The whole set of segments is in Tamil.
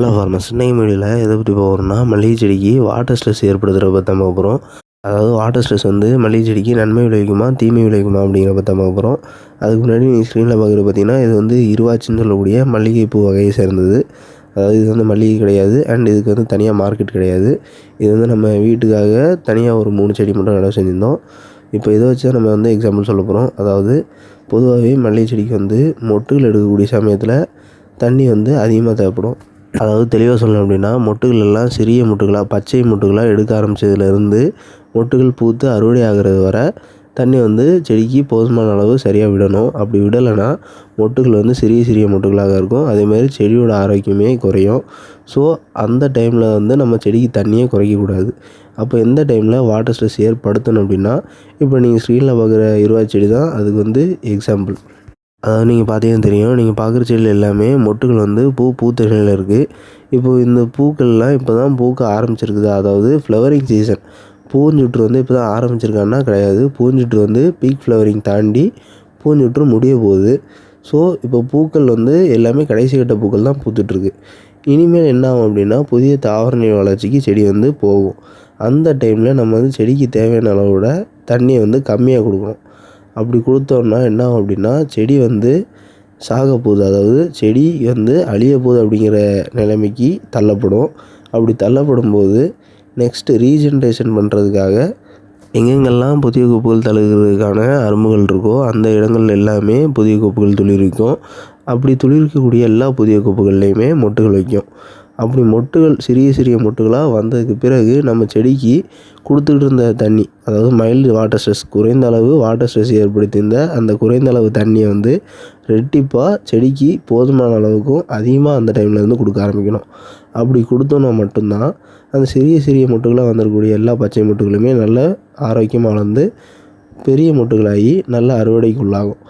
ஹலோ ஃபார்மர்ஸ் இன்னைக்கு மீடியில் எதை பற்றி போகிறோம்னா மல்லிகை செடிக்கு வாட்டர் ஸ்ட்ரெஸ் ஏற்படுத்துகிற பற்றி பார்க்க போகிறோம் அதாவது வாட்டர் ஸ்ட்ரெஸ் வந்து மல்லிகை செடிக்கு நன்மை விளைவிக்குமா தீமை விளைவிக்குமா அப்படிங்கிற பற்றி பார்க்க போகிறோம் அதுக்கு முன்னாடி நீங்கள் ஸ்க்ரீனில் பார்க்குறது பார்த்தீங்கன்னா இது வந்து இருவாச்சின்னு சொல்லக்கூடிய மல்லிகை பூ வகையை சேர்ந்தது. அதாவது இது வந்து மல்லிகை கிடையாது. அண்ட் இதுக்கு வந்து தனியாக மார்க்கெட் கிடையாது. இது வந்து நம்ம வீட்டுக்காக தனியாக ஒரு மூணு செடி மட்டும் நடவு செஞ்சுருந்தோம். இப்போ இதை வச்சு நம்ம வந்து எக்ஸாம்பிள் சொல்ல போகிறோம் அதாவது பொதுவாகவே மல்லிகை செடிக்கு வந்து மொட்டுகள் எடுக்கக்கூடிய சமயத்தில் தண்ணி வந்து அதிகமாக தேவைப்படும். அதாவது தெளிவாக சொல்லணும் அப்படின்னா மொட்டுகள் எல்லாம் சிறிய மொட்டுகளாக பச்சை மொட்டுகளாக எடுக்க ஆரம்பித்ததுலேருந்து மொட்டுகள் பூத்து அறுவடை ஆகிறது வர தண்ணி வந்து செடிக்கு போதுமான அளவு சரியாக விடணும். அப்படி விடலைன்னா மொட்டுகள் வந்து சிறிய சிறிய மொட்டுகளாக இருக்கும். அதேமாதிரி செடியோட ஆரோக்கியமே குறையும். ஸோ அந்த டைமில் வந்து நம்ம செடிக்கு தண்ணியே குறைக்கக்கூடாது அப்போ எந்த டைமில் வாட்டர் ஸ்ட்ரெஸ் ஏற்படுத்தணும் அப்படின்னா இப்போ நீங்கள் ஸ்க்ரீனில் பார்க்குற இருவா செடி தான் அதுக்கு வந்து எக்ஸாம்பிள் அதாவது நீங்கள் பார்த்தீங்கன்னா தெரியும். நீங்கள் பார்க்குற செடியில் எல்லாமே மொட்டுகள் வந்து பூ பூத்த நிலையில் இருக்குது இப்போது இந்த பூக்கள்லாம் இப்போ தான் பூக்க ஆரம்பிச்சிருக்குது. அதாவது ஃப்ளவரிங் சீசன் பூஞ்சுற்று வந்து இப்போ தான் ஆரம்பிச்சிருக்கான்னா கிடையாது பூஞ்சுற்று வந்து பீக் ஃப்ளவரிங் தாண்டி பூஞ்சுற்று முடிய போகுது. ஸோ இப்போ பூக்கள் வந்து எல்லாமே கடைசி கட்ட பூக்கள் தான் பூத்துட்ருக்கு இனிமேல் என்ன ஆகும் அப்படின்னா புதிய தாவர வளர்ச்சிக்கு செடி வந்து போகும். அந்த டைமில் நம்ம வந்து செடிக்கு தேவையான அளவோட தண்ணியை வந்து கம்மியாக கொடுக்கணும். அப்படி கொடுத்தோம்னா என்ன ஆகும் அப்படின்னா செடி வந்து சாக போகுது. அதாவது செடி வந்து அழிய போகுது அப்படிங்கிற நிலைமைக்கு தள்ளப்படும். அப்படி தள்ளப்படும் போது நெக்ஸ்ட்டு ரீஜென்ரேஷன் பண்ணுறதுக்காக எங்கெங்கெல்லாம் புதிய கோப்புகள் தழுகிறதுக்கான அரும்புகள் இருக்கோ அந்த இடங்கள் எல்லாமே புதிய கொப்புகள் துளிர்விக்கும். அப்படி துளிர்க்கக்கூடிய எல்லா புதிய கொப்புகள்லேயுமே மொட்டுகள் வைக்கும். அப்படி மொட்டுகள் சிறிய சிறிய மொட்டுகளாக வந்ததுக்கு பிறகு நம்ம செடிக்கு கொடுத்துக்கிட்டு இருந்த தண்ணி அதாவது மைல்டு வாட்டர் ஸ்ட்ரெஸ் குறைந்த அளவு வாட்டர் ஸ்ட்ரெஸ் ஏற்படுத்தியிருந்த அந்த குறைந்த அளவு தண்ணியை வந்து ரெட்டிப்பாக செடிக்கு போதுமான அளவுக்கும் அதிகமாக அந்த டைமில் இருந்து கொடுக்க ஆரம்பிக்கணும். அப்படி கொடுத்தோன்னா மட்டும்தான் அந்த சிறிய சிறிய மொட்டுகளாக வந்திருக்கக்கூடிய எல்லா பச்சை மொட்டுகளுமே நல்ல ஆரோக்கியமாக வளர்ந்து பெரிய மொட்டுகளாகி நல்ல அறுவடைக்கு உள்ளாகும்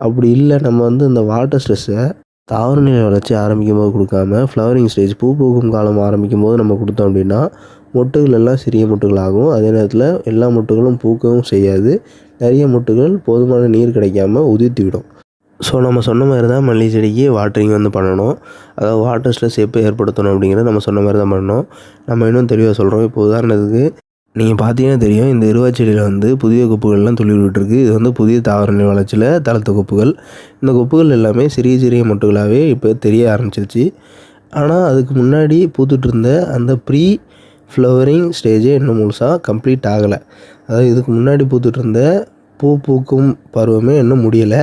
அப்படி இல்லை நம்ம வந்து இந்த வாட்டர் ஸ்ட்ரெஸ்ஸை தாவர நிலை வளர்ச்சி ஆரம்பிக்கும் போது கொடுக்காம ஃப்ளவரிங் ஸ்டேஜ் பூ பூக்கும் காலம் ஆரம்பிக்கும் போது நம்ம கொடுத்தோம் அப்படின்னா மொட்டுகள் எல்லாம் சிறிய மொட்டுகளாகும் அதே நேரத்தில் எல்லா மொட்டுகளும் பூக்கவும் செய்யாது. நிறைய மொட்டுகள் போதுமான நீர் கிடைக்காம உதிர்த்து விடும் ஸோ நம்ம சொன்ன மாதிரி தான் மல்லி செடிக்கு வாட்டரிங் வந்து பண்ணணும். அதாவது வாட்டர் ஸ்ட்ரெஸ் எப்போ ஏற்படுத்தணும் அப்படிங்கிறத நம்ம சொன்ன மாதிரி தான் பண்ணணும். நம்ம இன்னும் தெளிவாக சொல்கிறோம் இப்போ உதாரணத்துக்கு நீங்கள் பார்த்தீங்கன்னா தெரியும் இந்த இருவா செடியில் வந்து புதிய கொப்புகள்லாம் துளிர் விட்டுருக்கு. இது வந்து புதிய தாவர வளர்ச்சியில் தளர்த்த கொப்புகள். இந்த கொப்புகள் எல்லாமே சிறிய சிறிய மொட்டுகளாகவே இப்போ தெரிய ஆரம்பிச்சிருச்சு. ஆனால் அதுக்கு முன்னாடி பூத்துட்ருந்த அந்த ப்ரீ ஃப்ளவரிங் ஸ்டேஜே இன்னும் முழுசாக கம்ப்ளீட் ஆகலை. அதாவது இதுக்கு முன்னாடி பூத்துட்ருந்த பூ பூக்கும் பருவமே இன்னும் முடியலை.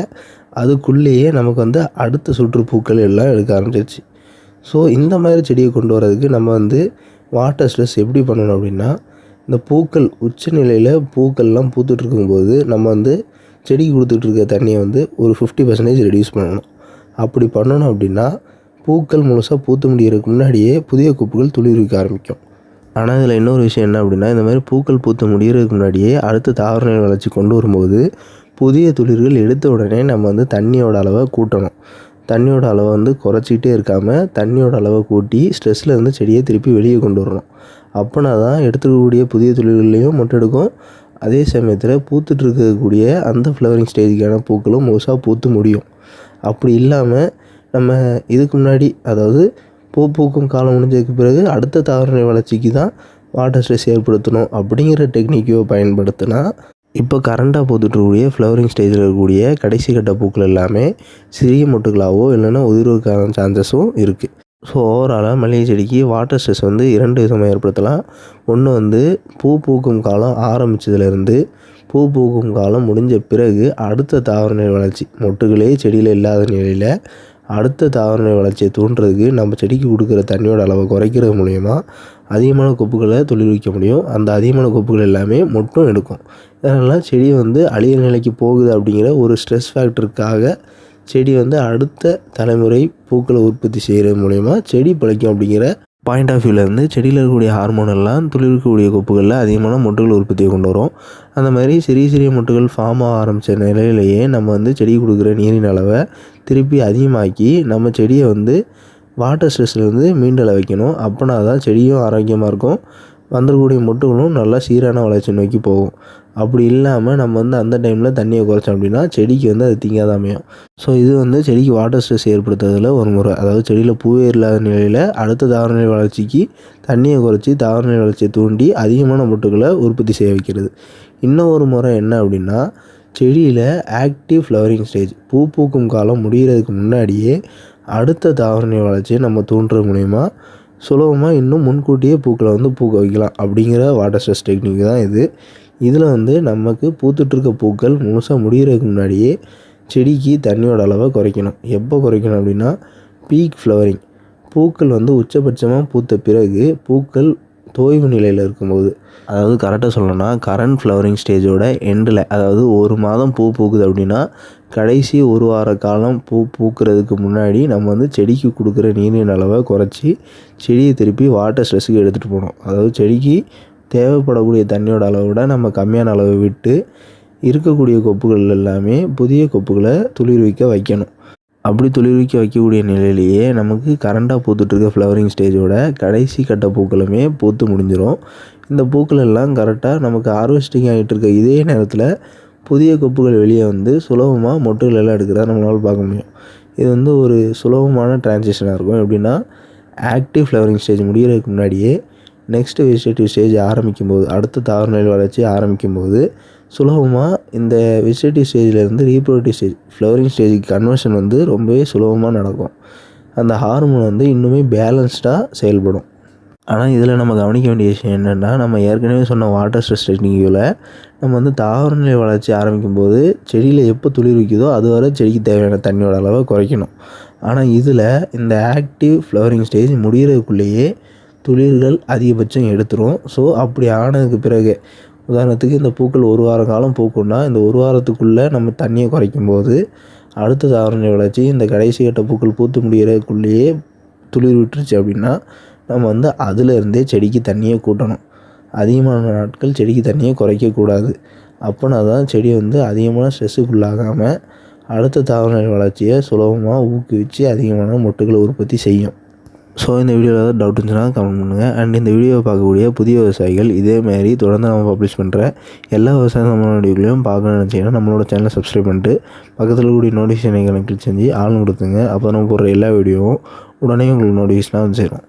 அதுக்குள்ளேயே நமக்கு வந்து அடுத்த சுற்று பூக்கள் எல்லாம் எடுக்க ஆரம்பிச்சிருச்சு. ஸோ இந்த மாதிரி செடியை கொண்டு வரதுக்கு நம்ம வந்து வாட்டர் ஸ்ட்ரெஸ் எப்படி பண்ணணும் அப்படின்னா இந்த பூக்கள் உச்ச நிலையில் பூக்கள்லாம் பூத்துட்ருக்கும்போது நம்ம வந்து செடிக்கு கொடுத்துட்ருக்க தண்ணியை வந்து ஒரு ஃபிஃப்டி பர்சன்டேஜ் ரெடியூஸ் பண்ணணும். அப்படி பண்ணணும் அப்படின்னா பூக்கள் முழுசாக பூத்து முடிகிறதுக்கு முன்னாடியே புதிய குப்புகள் துளிர்விக்க ஆரம்பிக்கும். ஆனால் இதில் இன்னொரு விஷயம் என்ன அப்படின்னா இந்த மாதிரி பூக்கள் பூத்து முடிகிறதுக்கு முன்னாடியே அடுத்த தாவர வளர்ச்சி கொண்டு வரும்போது புதிய துளிர்கள் எடுத்த உடனே நம்ம வந்து தண்ணியோட அளவை கூட்டணும். தண்ணியோட அளவை வந்து குறைச்சிக்கிட்டே இருக்காமல் தண்ணியோட அளவை கூட்டி ஸ்ட்ரெஸ்ஸில் இருந்து செடியை திருப்பி வெளியே கொண்டு வரணும். அப்போனா தான் எடுத்துக்கக்கூடிய புதிய தொழில்கள்லேயும் மொட்டெடுக்கும் அதே சமயத்தில் பூத்துட்டு இருக்கக்கூடிய அந்த ஃப்ளவரிங் ஸ்டேஜுக்கான பூக்களும் முழுசாக பூத்து முடியும். அப்படி இல்லாமல் நம்ம இதுக்கு முன்னாடி அதாவது பூ பூக்கும் காலம் முடிஞ்சதுக்கு பிறகு அடுத்த தாவர வளர்ச்சிக்கு தான் வாட்டர் ஸ்ட்ரெஸ் ஏற்படுத்தணும் அப்படிங்கிற டெக்னிக்கையோ பயன்படுத்தினா இப்போ கரண்டாக போட்டுட்ருக்கக்கூடிய ஃப்ளவரிங் ஸ்டேஜில் இருக்கக்கூடிய கடைசி கட்ட பூக்கள் எல்லாமே சிறிய மொட்டுகளாகவோ இல்லைன்னா உதிர்வுக்கான சான்சஸும் இருக்குது ஸோ ஓவராலாக மல்லிகை செடிக்கு வாட்டர் ஸ்ட்ரெஸ் வந்து இரண்டு விதமாக ஏற்படுத்தலாம். ஒன்று வந்து பூ பூக்கும் காலம் ஆரம்பித்ததுலேருந்து பூ பூக்கும் காலம் முடிஞ்ச பிறகு அடுத்த தாவரநிலை வளர்ச்சி மொட்டுகளே செடியில் இல்லாத நிலையில் அடுத்த தாவரநிலை வளர்ச்சியை தூண்டுறதுக்கு நம்ம செடிக்கு கொடுக்குற தண்ணியோட அளவை குறைக்கிறது மூலயமா அதிகமான கொப்புகளை தொழில் முடியும். அந்த அதிகமான கொப்புகள் எல்லாமே மொட்டும் எடுக்கும். அதனால் செடி வந்து அழிய நிலைக்கு போகுது அப்படிங்கிற ஒரு ஸ்ட்ரெஸ் ஃபேக்டருக்காக செடி வந்து அடுத்த தலைமுறை பூக்களை உற்பத்தி செய்கிறது மூலயமா செடி பிழைக்கும் அப்படிங்கிற பாயிண்ட் ஆஃப் வியூவிலேருந்து செடியில் இருக்கக்கூடிய ஹார்மோன் எல்லாம் துளிர்க்கக்கூடிய கொப்புகளில் அதிகமான மொட்டுகள் உற்பத்தியை கொண்டு வரும். அந்த மாதிரி சிறிய சிறிய மொட்டுகள் ஃபார்ம் ஆக ஆரம்பித்த நிலையிலேயே நம்ம வந்து செடி கொடுக்குற நீரின் அளவை திருப்பி அதிகமாக்கி நம்ம செடியை வந்து வாட்டர் ஸ்ட்ரெஸ்லேருந்து மீண்டளை வைக்கணும் அப்போனா தான் செடியும் ஆரோக்கியமாக இருக்கும். வந்துடக்கூடிய மொட்டுகளும் நல்லா சீரான வளர்ச்சி நோக்கி போகும். அப்படி இல்லாமல் நம்ம வந்து அந்த டைமில் தண்ணியை குறைச்சோம் அப்படின்னா செடிக்கு வந்து அது தீங்காத அமையும். ஸோ இது வந்து செடிக்கு வாட்டர் ஸ்ட்ரெஸ் ஏற்படுத்துறதுல ஒரு முறை. அதாவது செடியில் பூவே இல்லாத நிலையில் அடுத்த தாவரநிலை வளர்ச்சிக்கு தண்ணியை குறைச்சி தாவரநிலை வளர்ச்சியை தூண்டி அதிகமான மொட்டுக்களை உற்பத்தி செய்ய வைக்கிறது. இன்னும் ஒரு முறை என்ன அப்படின்னா செடியில் ஆக்டிவ் ஃப்ளவரிங் ஸ்டேஜ் பூ பூக்கும் காலம் முடிகிறதுக்கு முன்னாடியே அடுத்த தாவரநிலை வளர்ச்சியை நம்ம தூண்டுறது மூலிமா சுலபமாக இன்னும் முன்கூட்டியே பூக்களை வந்து பூக்க வைக்கலாம் அப்படிங்கிற வாட்டர் ஸ்ட்ரெஸ் டெக்னிக் தான் இது. இதில் வந்து நமக்கு பூத்துட்ருக்க பூக்கள் முழுசாக முடிகிறதுக்கு முன்னாடியே செடிக்கு தண்ணியோட அளவை குறைக்கணும். எப்போ குறைக்கணும் அப்படின்னா பீக் ஃப்ளவரிங் பூக்கள் வந்து உச்சபட்சமாக பூத்த பிறகு பூக்கள் தோய்வு நிலையில் இருக்கும்போது. அதாவது கரெக்டாக சொல்லணும்னா கரண்ட் ஃப்ளவரிங் ஸ்டேஜோட எண்டில் அதாவது ஒரு மாதம் பூ பூக்குது அப்படின்னா கடைசி ஒரு வார காலம் பூ பூக்கிறதுக்கு முன்னாடி நம்ம வந்து செடிக்கு கொடுக்குற நீரின் அளவை குறைச்சி செடியை திருப்பி வாட்டர் ஸ்ட்ரெஸ்ஸுக்கு எடுத்துகிட்டு போகணும். அதாவது செடிக்கு தேவைப்படக்கூடிய தண்ணியோட அளவை விட நம்ம கம்மியான அளவை விட்டு இருக்கக்கூடிய கொப்புகள் எல்லாமே புதிய கொப்புகளை துளிர்விக்க வைக்கணும். அப்படி துளிர்விக்க வைக்கக்கூடிய நிலையிலேயே நமக்கு கரண்டாக பூத்துட்ருக்க ஃப்ளவரிங் ஸ்டேஜோட கடைசி கட்ட பூக்களுமே பூத்து முடிஞ்சிடும் இந்த பூக்கள் எல்லாம் கரெக்டாக நமக்கு ஹார்வெஸ்டிங் ஆகிட்டு இருக்க இதே நேரத்தில் புதிய கொப்புகள் வெளியே வந்து சுலபமாக மொட்டுகள் எல்லாம் எடுக்கிறதா நம்மளால் பார்க்க முடியும். இது வந்து ஒரு சுலபமான டிரான்சிஷனாக இருக்கும். எப்படின்னா ஆக்டிவ் ஃப்ளவரிங் ஸ்டேஜ் முடிகிறதுக்கு முன்னாடியே நெக்ஸ்ட்டு வெஜிடேட்டிவ் ஸ்டேஜ் ஆரம்பிக்கும் போது அடுத்த தாவரநிலை வளர்ச்சி ஆரம்பிக்கும் போது சுலபமாக இந்த வெஜிடேட்டிவ் ஸ்டேஜ்லேருந்து ரீப்ரொடக்டிவ் ஸ்டேஜ் ஃப்ளவரிங் ஸ்டேஜுக்கு கன்வர்ஷன் வந்து ரொம்பவே சுலபமாக நடக்கும். அந்த ஹார்மோன் வந்து இன்னுமே பேலன்ஸ்டாக செயல்படும். ஆனால் இதில் நம்ம கவனிக்க வேண்டிய விஷயம் என்னென்னா நம்ம ஏற்கனவே சொன்ன வாட்டர் ஸ்ட்ரெஸ் டெக்னிக்கில் நம்ம வந்து தாவரநிலை வளர்ச்சி ஆரம்பிக்கும் போது செடியில் எப்போ துளிர் வைக்குதோ அது வரை செடிக்கு தேவையான தண்ணியோட அளவை குறைக்கணும். ஆனால் இதில் இந்த ஆக்டிவ் ஃப்ளவரிங் ஸ்டேஜ் முடிகிறதுக்குள்ளேயே துளிர்கள் அதிகபட்சம் எடுத்துரும். ஸோ அப்படி ஆனதுக்கு பிறகு உதாரணத்துக்கு இந்த பூக்கள் ஒரு வார காலம் பூக்கும்னா இந்த ஒரு வாரத்துக்குள்ளே நம்ம தண்ணியை குறைக்கும் போது அடுத்த தாவரநிலை வளர்ச்சி இந்த கடைசி கட்ட பூக்கள் பூத்து முடிகிறதுக்குள்ளேயே துளிர் விட்டுருச்சு அப்படின்னா நம்ம வந்து அதிலிருந்தே செடிக்கு தண்ணியை கூட்டணும். அதிகமான நாட்கள் செடிக்கு தண்ணியை குறைக்கக்கூடாது. அப்போனா தான் செடி வந்து அதிகமான ஸ்ட்ரெஸ்ஸுக்குள்ளாகாமல் அடுத்த தாவரநிலை வளர்ச்சியை சுலபமாக ஊக்குவித்து அதிகமான மொட்டுகளை உற்பத்தி செய்யும். ஸோ இந்த வீடியோவில் ஏதாவது டவுட் இருந்துச்சுன்னா கமெண்ட் பண்ணுங்கள் அண்ட் இந்த வீடியோவை பார்க்கக்கூடிய புதிய விவசாயிகள் இதேமாரி தொடர்ந்து நம்ம பப்ளிஷ் பண்ணுற எல்லா விவசாய சம்பள வீடியோக்களையும் பார்க்கணும்னு நினச்சிங்கன்னா நம்மளோட சேனலை சப்ஸ்கிரைப் பண்ணிட்டு பக்கத்தில் கூடிய நோட்டிஃபிகேஷனை கிளிக் செஞ்சு ஆளும் கொடுத்துங்க அப்போ நம்ம போடுற எல்லா வீடியோவும் உடனே உங்களுக்கு நோட்டிஃபிகேஷனாக வந்து சேரும்.